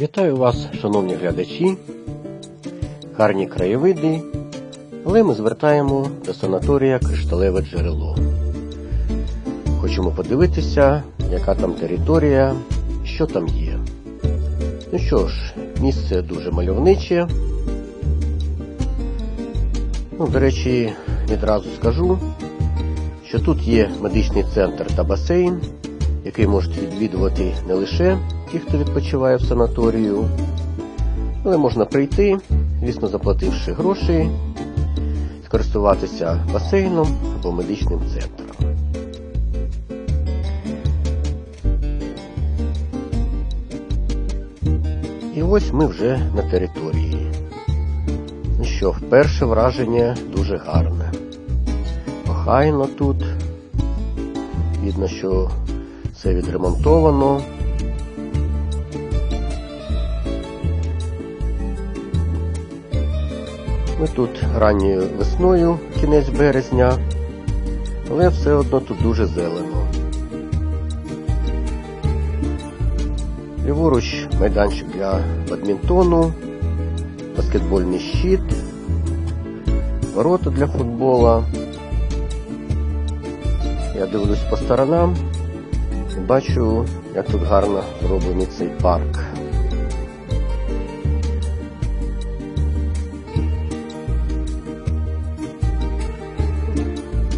Вітаю вас, шановні глядачі, гарні краєвиди, але ми звертаємо до санаторія Кришталеве джерело. Хочемо подивитися, яка там територія, що там є. Ну що ж, місце дуже мальовниче. Ну, до речі, відразу скажу, що тут є медичний центр та басейн, який можуть відвідувати не лише ті, хто відпочиває в санаторію, але можна прийти, звісно, заплативши гроші, скористуватися басейном або медичним центром. І ось ми вже на території. Ну що, перше враження дуже гарне. Охайно тут. Видно, що все відремонтовано. Ми тут ранньою весною, кінець березня, але все одно тут дуже зелено. Ліворуч майданчик для бадмінтону, баскетбольний щит, ворота для футбола. Я дивлюсь по сторонам і бачу, як тут гарно зроблений цей парк.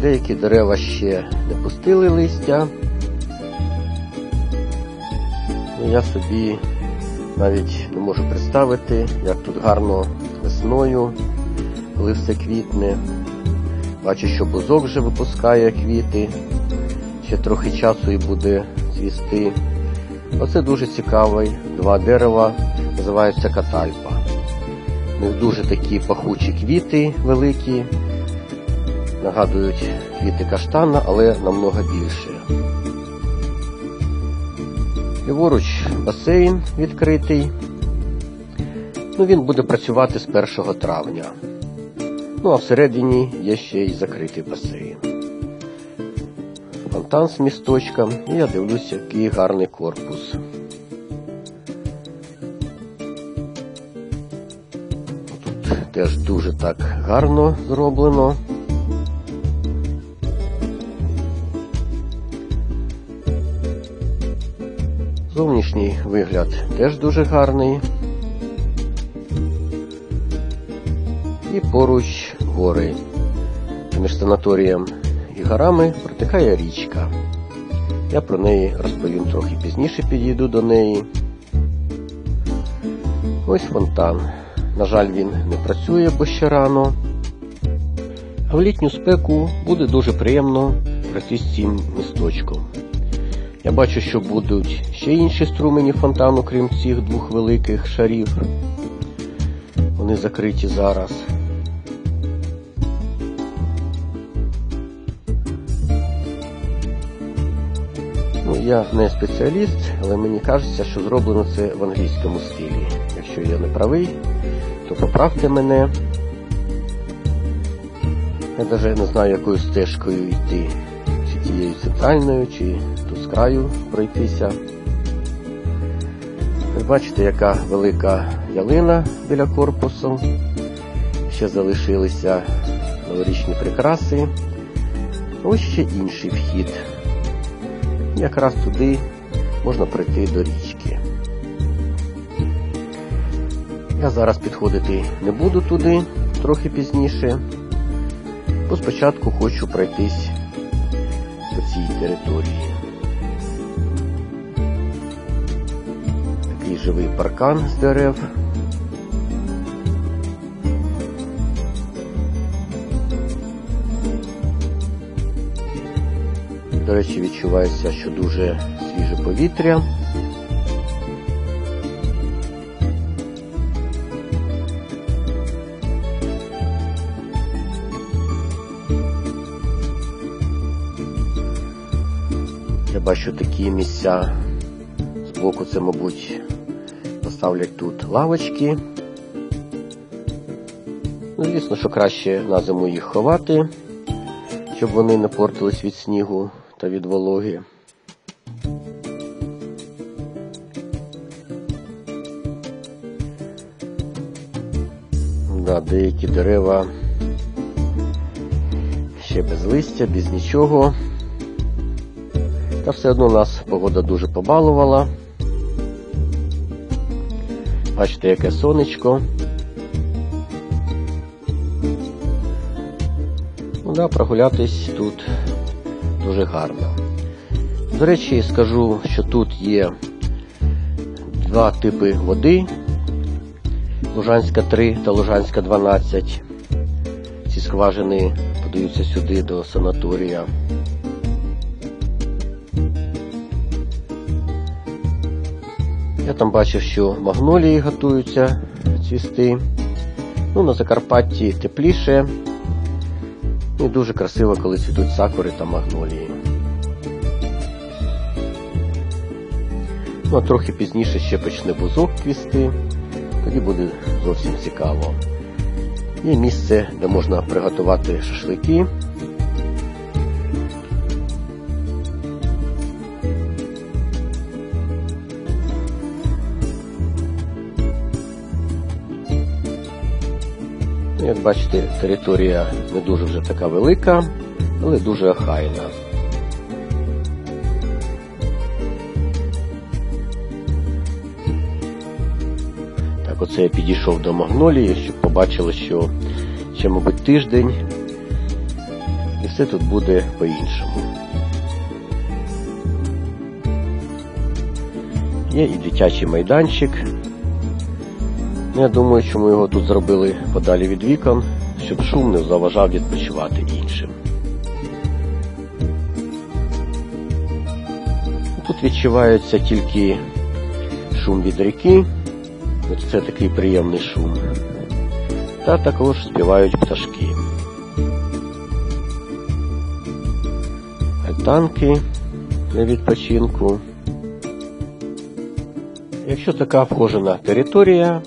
Деякі дерева ще не пустили листя. Ну, я собі навіть не можу представити, як тут гарно весною, коли все квітне. Бачу, що бузок вже випускає квіти. Ще трохи часу і буде цвісти. Оце дуже цікавий. Два дерева називаються катальпа. У них дуже такі пахучі квіти великі. Нагадують квіти каштана, але намного більше. Ліворуч басейн відкритий. Ну, він буде працювати з 1 травня. Ну, а всередині є ще й закритий басейн. Фонтан з місточком. І я дивлюся, який гарний корпус. Тут теж дуже так гарно зроблено. Зовнішній вигляд теж дуже гарний. І поруч гори. Між санаторієм і горами протикає річка. Я про неї розповім трохи пізніше, підійду до неї. Ось фонтан. На жаль, він не працює, бо ще рано. А в літню спеку буде дуже приємно пройти з цим місточком. Я бачу, що будуть ще інші струмені фонтану, крім цих двох великих шарів. Вони закриті зараз. Ну, я не спеціаліст, але мені кажеться, що зроблено це в англійському стилі. Якщо я не правий, то поправте мене. Я навіть не знаю, якою стежкою йти. Чи тією центральною, чи тут з краю пройтися. Ви бачите, яка велика ялина біля корпусу. Ще залишилися новорічні прикраси. Ось ще інший вхід. Якраз туди можна прийти до річки. Я зараз підходити не буду туди трохи пізніше, бо спочатку хочу пройтись по цій території. Такий живий паркан з дерев. До речі, відчувається, що дуже свіже повітря. Я бачу такі місця. з боку, це, мабуть, поставлять тут лавочки. Ну, Звісно, що краще на зиму їх ховати, щоб вони не портились від снігу та від вологи. Да, Деякі дерева ще без листя, без нічого. Та все одно нас погода дуже побалувала. Бачите, яке сонечко. Ну да, прогулятись тут дуже гарно. До речі, скажу, що тут є два типи води. Лужанська 3 та Лужанська 12. Ці скважини подаються сюди до санаторія. Я там бачив, що магнолії готуються цвісти. Ну, на Закарпатті тепліше. І дуже красиво, коли цвітуть сакури та магнолії. Ну, а трохи пізніше ще почне бузок квісти. Тоді буде зовсім цікаво. Є місце, де можна приготувати шашлики. Як бачите, територія не дуже вже така велика, але дуже охайна. Так, оце я підійшов до магнолії, щоб побачили, що ще, мабуть, тиждень, і все тут буде по-іншому. Є і дитячий майданчик. Ну, Я думаю, що ми його тут зробили подалі від вікон, щоб шум не заважав відпочивати іншим. Тут відчувається тільки шум від ріки. Це такий приємний шум. Та також співають пташки. Альтанки для відпочинку. Якщо така вхожена територія,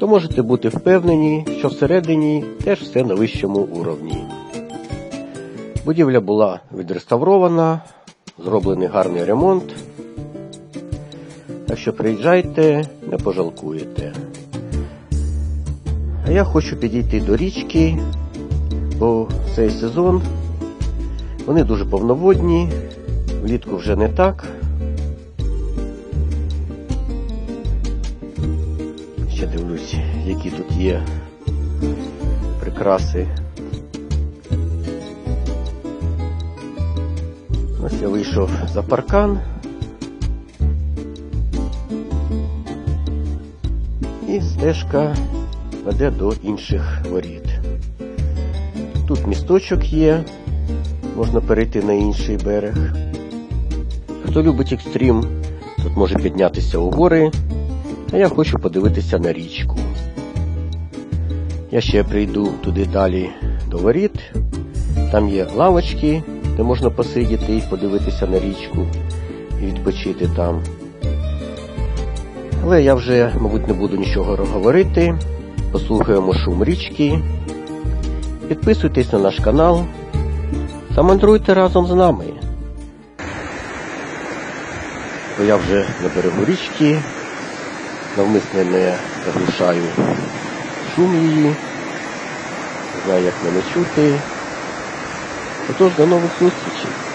то можете бути впевнені, що всередині теж все на вищому уровні. Будівля була відреставрована, зроблений гарний ремонт. Так що приїжджайте, не пожалкуєте. А я хочу підійти до річки, бо цей сезон вони дуже повноводні, влітку вже не так. Дивлюсь, які тут є прикраси. Ось я вийшов за паркан. І стежка веде до інших воріт. Тут місточок є, можна перейти на інший берег. Хто любить екстрім, тут може піднятися у гори, а я хочу подивитися на річку. Я ще прийду туди далі до воріт. Там є лавочки, де можна посидіти і подивитися на річку і відпочити там. Але я вже, мабуть, не буду нічого говорити. Послухаємо шум річки. Підписуйтесь на наш канал та мандруйте разом з нами. Бо я вже на берегу річки, навмисне не заглушаю шум її, не знаю, як мене чути. Отож, до нових зустрічей!